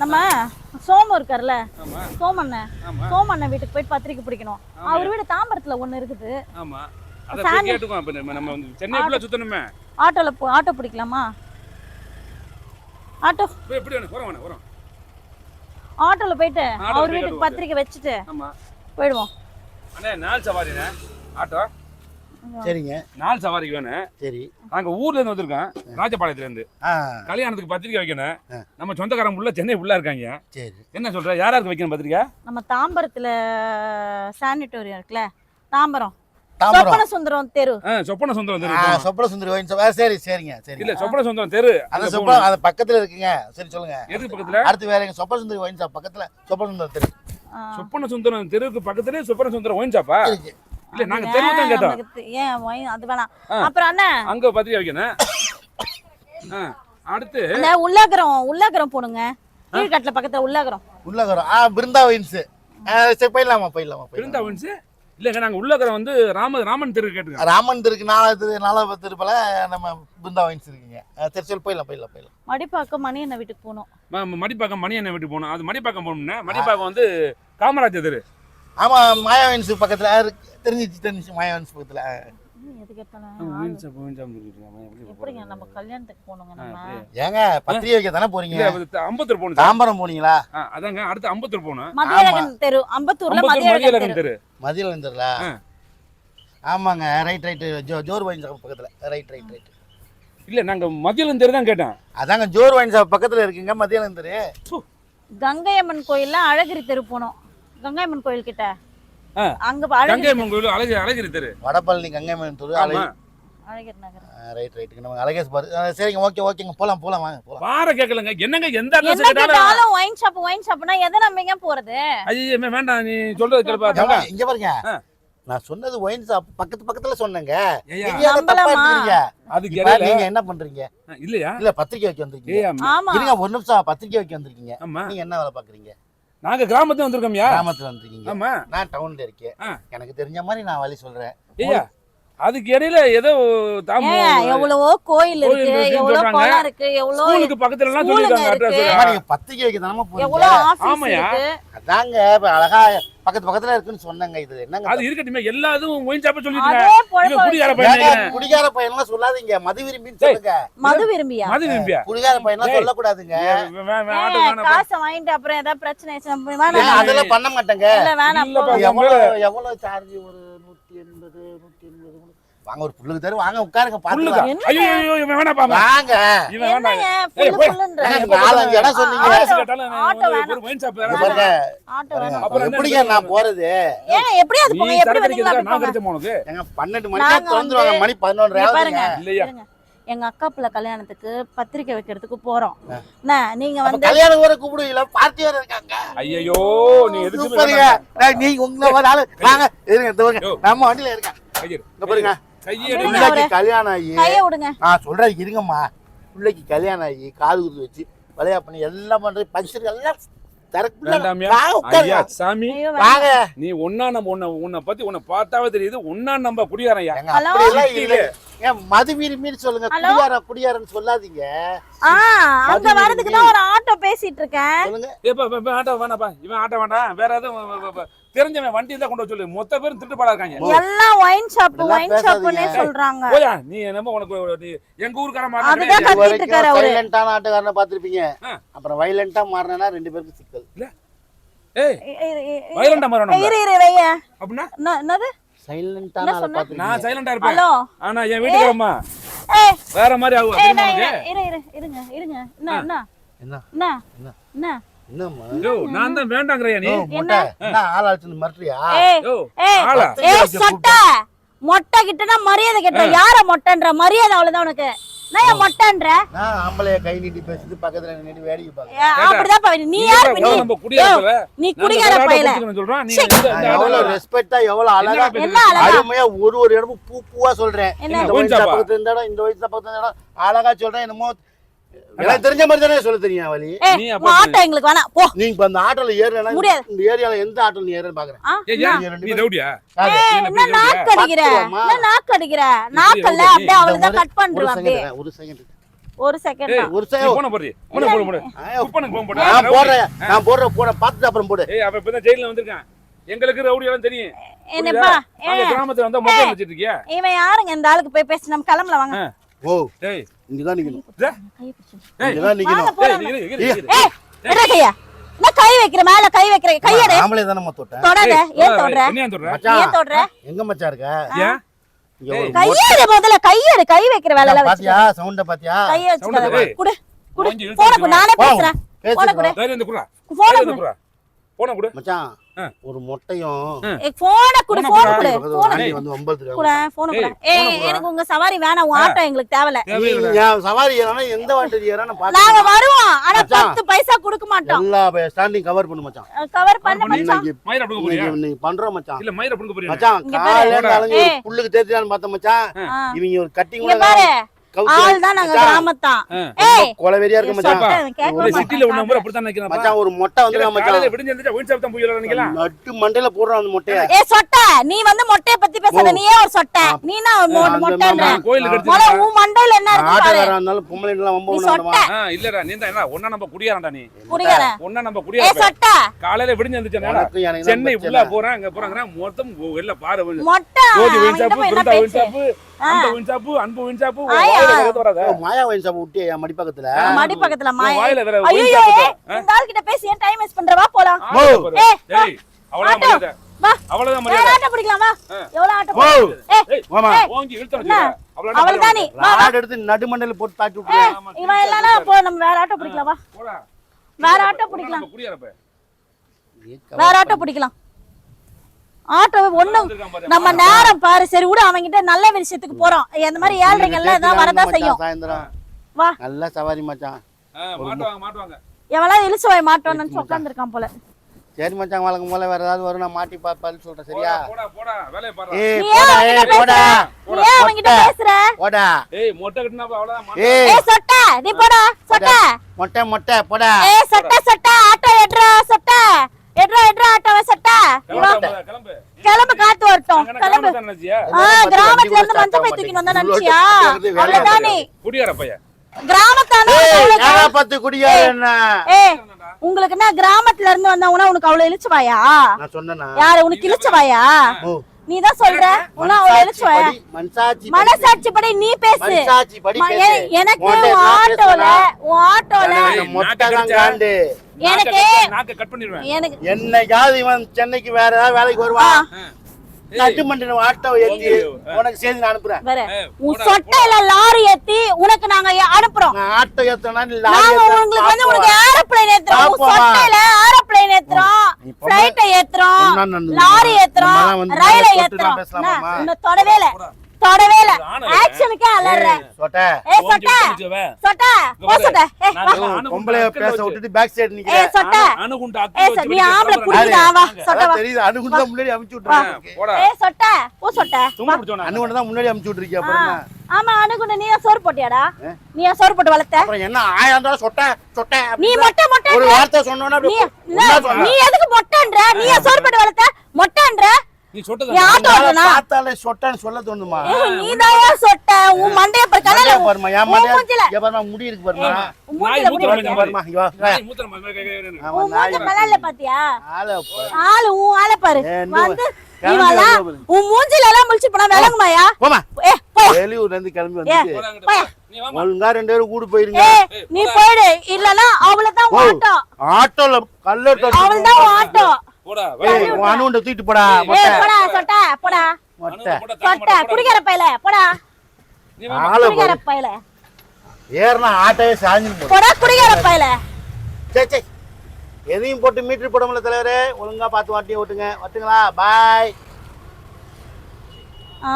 நம்ம சோமு இருக்கார்ல. சோமண்ணன். சோமண்ணன் வீட்டுக்கு போயிட்டு பத்திரிக்கை பிடிக்கணும். அவர் வீடு தாம்பரத்துல ஒண்ணு இருக்குது. ஆட்டோல போ ஆட்டோ பிடிக்கலாமா? ஆட்டோ ஆட்டோல போயிட்டு அவர் வீட்டுக்கு பத்திரிக்கை வச்சுட்டு போயிடுவோம். ஆட்டோ. சரிங்க. நாள் சவாரிக்கு வேணும் சரி. நாங்க ஊர்ல இருந்து வந்திருக்கோம். ராஜபாளையத்துல இருந்து கல்யாணத்துக்கு பத்திரிக்கை வைக்கணும். நம்ம சொந்தக்காரங்க உள்ள சென்னை உள்ள இருக்காங்க. சரி. என்ன சொல்ற? யாராருக்கு வைக்கணும் பத்திரிக்கை? நம்ம தாம்பரத்துல சானிட்டோரியம் இருக்குல்ல? தாம்பரம். தாம்பரம். சொப்பன சுந்தரம் தெரு. ஆ, சொப்பன சுந்தரம் ஆ, தெரு சொப்பன சரி சரிங்க சரி இல்ல சொப்பன சுந்தரம் தெரு. அந்த சொப்பன. அது பக்கத்துல இருக்குங்க. சரி சொல்லுங்க. எதுக்கு பக்கத்துல? அடுத்து வேற எங்க சொப்பன சுந்தரி ஒயின் ஷாப் பக்கத்துல சொப்பன சுந்தரி தெரு. சொப்பன சுந்தரம் தெருவுக்கு பக்கத்துலயே சொப்பன சுந்தரம் ஒயின் ஷாப்பா. இல்ல நாங்க தெருவு தான் கேட்டோம். ஏன் அது வேணாம். அப்புறம் அண்ணன் அங்க பத்திரிக்கை வைக்கணும். அடுத்து. அந்த உள்ளாகரம் உள்ளாகரம் போடுங்க. கீழ்கட்டில பக்கத்துல உள்ளாகரம். உள்ள வரும் ஆ பிருந்தா ஒயின்ஸ் சரி போயிடலாமா போயிடலாமா பிருந்தா ஒயின்ஸ் இல்லங்க நாங்க உள்ளக்கரை வந்து ராம ராமன் தெரு கேட்டுங்க ராமன் தெருக்கு நாலாவது நாலாவது திருப்பல நம்ம பிருந்தா ஒயின்ஸ் இருக்குங்க. சரி சொல்லி போயிடலாம் போயிடலாம் போயிடலாம். மடிப்பாக்கம் மணி என்ன வீட்டுக்கு போகணும். மடிப்பாக்கம் மணி என்ன வீட்டுக்கு போகணும். அது மடிப்பாக்கம் போகணும்னா. மடிப்பாக்கம் வந்து காமராஜர் தெரு. ஆமா மாயா ஒயின்ஸ் பக்கத்துல இருக்கு. தெரிஞ்சிச்சு தெரிஞ்சிச்சு மாயா ஒயின்ஸ் பக்கத்துல. ஏங்க பத்திரிகை வைக்க தானே போறீங்க? அம்பத்தூர் போகணும். தாம்பரம் போனீங்களா? அதாங்க அடுத்து அம்பத்தூர் போகணும். மதியழகன் தெரு அம்பத்தூர்ல அம்பத்தூர் மதியழகன் மதியழகன் தெரு. ஆ. ஆமாங்க ரைட் ரைட் ஜோ ஜோர் ஒயின் ஷாப் பக்கத்துல. ரைட் ரைட் ரைட் இல்ல நாங்க மதியழகன் தெரு தான் கேட்டோம் அதாங்க ஜோர் ஒயின் ஷாப் பக்கத்துல இருக்குங்க மதியம் தெரு. கங்கையம்மன் கோயில்ல அழகிரி தெரு போனோம். கங்கையம்மன் கோயில் கிட்ட. அங்க கங்கை அம்மன் கோயில் அழகு அழகிரி தெரு. வடபழனி கங்கைமன் தெரு ஆமா. அழகிரி நகர். ரைட் ரைட்டுங்க நம்ம அழகேஷ் பாரு. சரிங்க ஓகே ஓகேங்க போலாம் போலாம் வாங்க போலாம். என்னங்க எந்த அட்ரஸ் கேட்டாலும் ஒயின் ஷாப் ஒயின் ஷாப்னா எதை நம்பிங்க போறது? ஐயோ வேண்டாம். நீ சொல்றது கேளுப்பா இங்க பாருங்க. நான் சொன்னது ஒயின் ஷாப் பக்கத்து பக்கத்துல சொன்னேங்க. அதை நீங்க என்ன பண்றீங்க? இல்லையா? இல்ல பத்திரிக்கை வைக்க வந்திருக்கீங்க. இருங்க ஒரு நிமிஷம். பத்திரிக்கை வைக்க வந்திருக்கீங்க. ஆமா. நீங்க என்ன வேலை பாக்குறீங்க நாங்க கிராமத்துல வந்திருக்கோம்யா கிராமத்துல வந்திருக்கீங்க ஆமா நான் டவுன்ல இருக்கேன். எனக்கு தெரிஞ்ச மாதிரி நான் வழி சொல்றேன் ஐயா அதுக்கு இடையில ஏதோ எவ்வளவோ கோயில் இருக்கு எவ்வளவு. குளம் இருக்கு எவ்வளவு ஸ்கூலுக்கு பக்கத்துல எல்லாம் சொல்லிருக்காங்க. அட்ரஸ் அம்மா, நீங்க பத்திரிக்கை வைக்க தானே போறீங்க எவ்வளவு. இருக்கு அதாங்க இப்ப அழகா பக்கத்து பக்கத்துல இருக்குன்னு சொன்னேங்க இது. என்னங்க அது இருக்கட்டுமே எல்லா இதுவும் ஒயின் ஷாப்ப சொல்லிருங்க அதே இவன் குடிகார பையன் குடிகார பையன்லாம் சொல்லாதீங்க. மது விரும்பின்னு. சொல்லுங்க. மது விரும்பியா? மது விரும்பியா? குடிகார பையன்லாம் ஏன், வேணாம் காசை வாங்கிட்டு அப்புறம் ஏதாவது பிரச்சனை அதெல்லாம் பண்ண மாட்டேங்க. இல்ல வேணாம் எவ்வளவு சார்ஜ் ஒரு வாங்க ஒரு புல்லுக்கு தரு. வாங்க உட்காருங்க என்ன? ஐயோ ஐயோ இவன் வேணாப்பா. வாங்க. இவன் என்னங்க ஏய், ஏங்க, நாலஞ்சு இடம் சொன்னீங்க. ஆட்டோ ஒரு- வேணாம். ஒரு ஒயின் ஷாப் வேணாம். பாருங்க. ஆட்டோ வேணாம். அப்புறம் எப்படிங்க நான் போறது? ஏன் எப்படி அது போங்க. எப்படி அடிக்கிறதுக்கா நான் கிடைச்ச உனக்கு எங்க பன்னெண்டு மணிக்கு நாங்க திறந்துருவாங்க. வந்து- மணி பதினொன்று இங்க பாருங்க. இல்லையா. எங்க அக்கா பிள்ளை கல்யாணத்துக்கு பத்திரிக்கை வைக்கிறதுக்கு போறோம். என்ன, நீங்க வந்து கல்யாணம் வேற கூப்பிடுவீங்களா? பார்ட்டி வேற இருக்காங்க. ஐயோ நீ எதுக்கு நீங்க உங்களை வாங்க இருங்க பாருங்க. நம்ம வண்டியில இருக்கேன். இங்க பாருங்க. பிள்ளைக்கு கல்யாணம் ஆகி. நான் சொல்றேன் இருங்கம்மா. பிள்ளைக்கு கல்யாணம் ஆகி காது குத்து வச்சு விளையா பண்ணி எல்லாம் பண்றது பங்க்ஷன் எல்லாம் சாமி நீ ஒன்னா நம்ம உன்னை உன்னை பத்தி உன்னை பார்த்தாவே தெரியுது. ஒன்னா நம்ம இல்ல ஏன் மது விரும்பின்னு சொல்லுங்க? குடியார குடியாரன்னு சொல்லாதீங்க. ஆ அங்க மது வரதுக்கு தான் ஒரு ஆட்டோ பேசிட்டு இருக்கேன். ஏப்பா ஆட்டோ வேணாப்பா இவன் ஆட்டோ வேண்டாம் வேற எதுவும் தெரிஞ்சவன் வண்டி தான் கொண்டு வர சொல்லு. மொத்த பேரும் திருட்டுப்பாடா இருக்காங்க. எல்லாம் ஒயின் ஷாப் ஒயின் ஷாப்னே. சொல்றாங்க. போயா? நீ என்னமோ உனக்கு எங்க ஊருக்கார அதுதான் மாதிரி கத்திட்டு வரைக்கும் இருக்காரு ஆட்டுக்காரனை பார்த்திருப்பீங்க. ஆ. அப்புறம் வைலண்டா மாறினா ரெண்டு பேருக்கு சிக்கல். ஏய் இ- இ- இ- வயலண்டா மாதிரி இரு இரு வைய அப்படின்னா? என்ன- என்னது? என்ன ஆளை சொன்ன? நான் சைலண்டா இருப்பேன். ஹலோ. ஆனா என் வீட்டுக்காரம்மா ஏய். வேற மாதிரி ஆகும் ஏய் நான்? இரு இரு இருங்க இருங்க என்ன? என்ன? என்ன? என்ன? என்ன? நான் தான் வேண்டாங்கிறியா நீ? மொட்டை. என்ன ஆள் அழைச்சு மிரட்டுறியா? ஏய் யோ ஏய் ஆளா. ஏய் சட்டை மொட்டை கிட்டனா மரியாதை கேட்ட? யார மொட்டைன்ற? மரியாதை அவ்வளவுதான் உனக்கு. நான் மொட்டைன்ற? நான் ஆம்பளைய கை நீட்டி பேசிட்டு பக்கத்துல வேடிக்கை பார்க்க ஏ, அப்படிதான் பாரு. நீ யாரு நீ? நம்ம குடியாரத்துல நீ குடிகார பையல. சொல்றான் நீ எவ்வளவு ஆளு- ரெஸ்பெக்டா எவ்வளவு அழகா அருமையா ஒரு ஒரு இடமும் பூ பூவா சொல்றேன்? இந்த ஒயின் வயசு ஷாப்பா? பக்கத்துல இந்த இடம் இந்த வயசு பக்கத்துல இடம் அழகா சொல்றேன். என்னமோ எனக்கு தெரிஞ்ச மாதிரி தானே சொல்ல தெரியும் நீ அப்ப ஆட்டோ எங்களுக்கு வேணாம் போ. இப்ப அந்த ஆட்டோல ஏறனா முடியாது. இந்த ஏரியால எந்த ஆட்டோல நீ ஏறன்னு பாக்குறேன்? நீ ரவுடியா என்ன? நாக்கு அடிக்கிற பாத்துருவாம்மா. என்ன நாக்கு அடிக்கிற நாக்கல்ல ரவுடி? அப்படியே அவ்வளவுதான் இந்த கட் ஒரு பண்றோம் அப்படியே. செகண்ட் ஒரு செகண்ட் ஒரு செகண்ட் ஏய், தான். ஒரு நீ சேவ் போன போடு போன போடு. போடு குப்பனுக்கு போன் போடு. நான் போடுறேன் நான் போடுறேன் போட பார்த்துட்டு அப்புறம் போடு. ஏய் இப்பதான் வந்திருக்கான். எங்களுக்கு ரவுடி எல்லாம் தெரியும். என்னப்பா கிராமத்துல வந்தா மொத்தம் வச்சிட்டு இருக்கியா? இவன் யாருங்க? இந்த ஆளுக்கு போய் பேசி நம்ம கிளம்பல வாங்க. ஓ. டேய் நிக்கணும். கையை நிக்கணும். ஏய் கையா கை வைக்கிற மேல கை வைக்கிற? கையடு. ஆம்பளை தானே ஏன் தொடுற? ஏன் தொடுற? எங்க மச்சான் இருக்க? ஏன்? கையடு முதல்ல கையடு. கை வைக்கிற வேலை எல்லாம் பாத்தியா? சவுண்ட பாத்தியா? கைய ஏய். குடு குடு. போன நானே பேசுறேன். போன குடு. போன குடு. போன குடு. மச்சான். ஒரு மொட்டையும் போன குடு போன குடு. குடு. போன குடு போன குடு. ஏய், குடு. எனக்கு உங்க சவாரி வேணாம் உன் ஆட்டோ எங்களுக்கு தேவையில்ல. சவாரி ஏறானா எந்த வண்டி ஏறான்னு நாங்க பாத்து வருவோம். ஆனா மச்சான். பத்து பைசா கொடுக்க மாட்டோம். எல்லா ஸ்டாண்டிங் கவர் பண்ணு மச்சான். கவர் பண்ண மச்சான். மயிரை புடுங்க போறியா? இன்னைக்கு பண்றோம் மச்சான். இல்ல, மயிரை புடுங்க போறியா? மச்சான் இங்க பாரு. காலையில அலைஞ்சு. புல்லுக்கு தேய்ச்சான்னு பார்த்த மச்சான். இவங்க ஒரு கட்டிங் பாரு. ஆள் தான் நாங்க. கிராமத்தான். ஏய் கொலவெறியா இருக்க மச்சான் ஒரு. சிட்டில உன்னை ஊரை அப்படித்தான் நினைக்கிறான்ப்பா. மச்சான் ஒரு மொட்டை வந்து மச்சான் காலையில விடிஞ்சு தான் போய் விளையாட நினைக்கலாம். நட்டு மண்டையில போடுறான் அந்த மொட்டைய ஏய் சொட்ட நீ வந்து மொட்டைய பத்தி பேசாத நீயே ஒரு சொட்ட நீ நான் மொட்டைன்ற உன் மண்டையில என்ன இருக்கு பாரு ஆட்டோக்காரா இருந்தாலும் பொம்பளை எல்லாம் வம்ப நீ பண்ண சொட்ட விடுவான். ஆ, இல்லடா, நீ தான் என்ன, ஒண்ணா நம்ம குடியாரன்டா நீ. புரியல ஒண்ணா நம்ம ஏய் குடியாரன். சொட்ட காலையில விடிஞ்சு தான் சென்னை. ஃபுல்லா போறேன் அங்க போறாங்க மொத்தம் எல்லாம் பாரு. மொட்டை ஒயின் அந்த ஒயின் ஷாப்பு, அன்பு ஒயின் மாயா வயசு சாப்பிட்டு விட்டு என் மடி பக்கத்துல மடி பக்கத்துல மாய. ஒயின் ஐயோ? இந்த ஆள் கிட்ட பேசி ஏன் டைம் வேஸ்ட் பண்ற? வா போலாம். ஏய், ஏய், அவ்வளவுதான் ஆட்டோ. மரியாதை. வா. அவ்வளவுதான் வேற மரியாதை. ஆட்டோ பிடிக்கலாம். எவ்வளவு ஆட்டோ? ஏய் மாமா இழுத்தா. அவ்வளவுதான் நீ வா எடுத்து நடுமண்டையில போட்டு தாக்கி இவன் இல்லனா போ நம்ம வேற ஆட்டோ பிடிக்கலாம் வா. வேற ஆட்டோ பிடிக்கலாம். வேற ஆட்டோ பிடிக்கலாம். ஆட்டோ ஒண்ணு வந்திருக்கான் பாரு. நம்ம நேரம் பாரு. சரி விடு அவங்கிட்ட நல்ல விஷயத்துக்கு போறோம். அந்த மாதிரி ஏழ்றைங்க எல்லாம் இதான் வரதான் மச்சான், செய்யும். சாயந்தரம். வா. நல்ல சவாரி மச்சான். ஆ, மாட்டுவாங்க மாட்டுவாங்க. எவளா இழுச்சு வாய் மாட்டோம்னு நினைச்சு உட்காந்துருக்கான் போல. சரி மச்சான் வழக்கம் போல வேற ஏதாவது வரும் நான் மாட்டி பார்ப்பாரு சொல்றேன் சரியா? போடா போடா வேலையை பாரு. ஏய் போடா ஏய் அவன்கிட்ட போடா பேசுற? போடா. ஏய் மொட்டை கட்டினா அவ்வளவுதான். ஏய். ஏய் சொட்ட நீ போடா சொட்ட. மொட்டை மொட்டை போடா. ஏய் சொட்ட சொட்ட ஆட்டோ சொட்ட எட்ரா எட்ரா ஆட்டோவை சொட்ட கிளம்பு, காத்து வரட்டும். கிளம்பு. கிராமத்துல இருந்து மஞ்சள் பை தூக்கிட்டு வந்தா நினைச்சியா? அவ்வளவுதானே? குடியார பையன். கிராமத்தான ஏகா பத்து குடியா என்ன? ஏய் உங்களுக்கு என்ன கிராமத்துல இருந்து வந்தவங்கன்னா உனக்கு அவ்வளவு இழுச்சு வாயா? நான் சொன்னேனா? யாரு உனக்கு இழுச்சு வாயா? ஓ. நீ தான் சொல்ற உன்ன படி, மனசாட்சி படி. மனசாட்சி படி நீ பேசு. மனசாட்சி படி ம- பேசு. எ- எனக்கு ஆட்டோல ஆட்டோல எனக்கு எனக்கு- நாக்க கடிச்சா நாக்க கட் பண்ணிடுவேன். எனக்கு என்னைக்காவது இவன் சென்னைக்கு வேற ஏதாவது வேலைக்கு வருவான். மண்டின ஆட்டோ ஏத்தி. உனக்கு செய்தி நான் அனுப்புறேன். உன் சொட்டையில லாரி ஏத்தி உனக்கு நாங்க அனுப்புறோம். நான் ஆட்டோ ஏத்தனா லாரி உங்களுக்கு வந்து உனக்கு. ஏரோப்ளேன் ஏத்துறோம்? சொட்டையில பிளைட்டை ஏத்துறோம்? லாரி ஏத்துறோம் ரயில ஏத்துறோம் இன்னும் தொடவே இல்ல. தொடவே இல்ல. ஆக்ஷனுக்கே அலற சொட்டை. ஏய் சொட்ட. சொட்ட. போ. சொட்ட. ஏய். அக்கல்ல பேச. விட்டுட்டு பேக் சைடு ஏய் நிக்கிறேன் சொட்ட. அணு- அணுகுண்டு அக்கல்ல ஏய் நீ ஆம்பளை. புடிக்குதா வா. சொட்ட வா. தெரியுது அணுகுண்டு முன்னாடி அமுச்சு விட்டுருக்கேன் போடா. ஏய் சொட்ட. போ சொட்ட. சும்மா பிடிச்சவனா? அணுகுண்டு தான் முன்னாடி அமுச்சு விட்டுருக்கியா அப்புறம்? ஆமா அணுகுண்டு நீ தான் சோறு போட்டியாடா? ஏ? நீ ஏன் சோறு போட்டு வளர்த்த? அப்புறம் என்ன ஆயா சொட்டை சொட்டை நீ மொட்டை மொட்டை ஒரு வார்த்தை சொன்னோன்னா நீ எதுக்கு மொட்டைன்ற? நீ சோறு போட்டு வளர்த்த? மொட்டைன்ற? நீ சொட்டதை பார்த்தாலே சொட்டன்னு சொல்ல தோணுமா நீ தான் சொட்ட? உன் மண்டைய பாரு கலல பாருமா என் மண்டையா பாருமா முடி இருக்கு பாருமா. உன் நாய் பாருமா. நாய் பாத்தியா? ஆளை பாரு. ஆளு உன் ஆளை பாரு. வந்து. உன் மூஞ்சில எல்லாம் முழிச்சு போனா விளங்குமாயா? போமா ஏ போ. வெளியூர்ல இருந்து கிளம்பி. ஒழுங்கா ரெண்டு பேரும் கூடு போயிருங்க. நீ போயிடு. இல்லனா அவளதான். ஆட்டோ. ஆட்டோல கல்லு அவள்தான் ஆட்டோ. போடா, உன் தூக்கிட்டு போடா மொட்டை. போடா சொட்ட போடா. மொட்டை. சொட்ட. குடிக்கிற பையல போடா. ஆளை குடிக்கிற பையல ஏறினா போடா. குடிக்கிற பையல சே சே. எதையும் போட்டு மீட்டர் போட முடியல தலைவரே. ஒழுங்கா பார்த்து வாட்டியை ஓட்டுங்க. ஓட்டுங்களா பாய். ஆ.